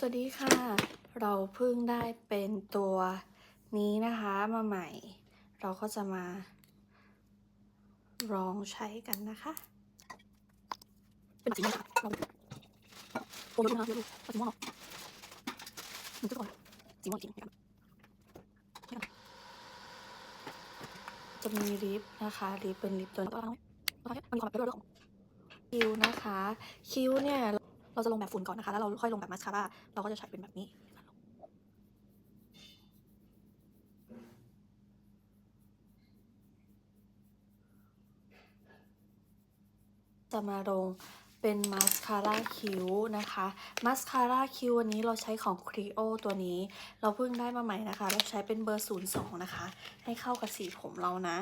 สวัสดีค่ะ เราเพิ่งได้เป็นตัวนี้นะคะมาใหม่ เราก็จะมาลองใช้กันนะคะเป็นสีม่วงค่ะลองโอ้ยดูนะดูดูสีม่วงหนึ่งจุดก่อนสีม่วงจริงนะครับจะมีลิปนะคะลิปเป็นลิปตัวนี้ก็มันมีความเปรี้ยวๆด้วยของคิ้วนะคะ คิ้วเนี่ย เราจะลงแบบฝุ่นก่อนนะคะ แล้วเราค่อยลงแบบมาสคาร่า เราก็จะใช้เป็นแบบนี้จะมาลงเป็นมาสคาร่าคิ้วนะคะ มาสคาร่าคิ้ววันนี้เราใช้ของ Creo ตัวนี้ เราเพิ่งได้มาใหม่นะคะ เราใช้เป็นเบอร์ 02 นะคะ ให้เข้ากับสีผมเรานะ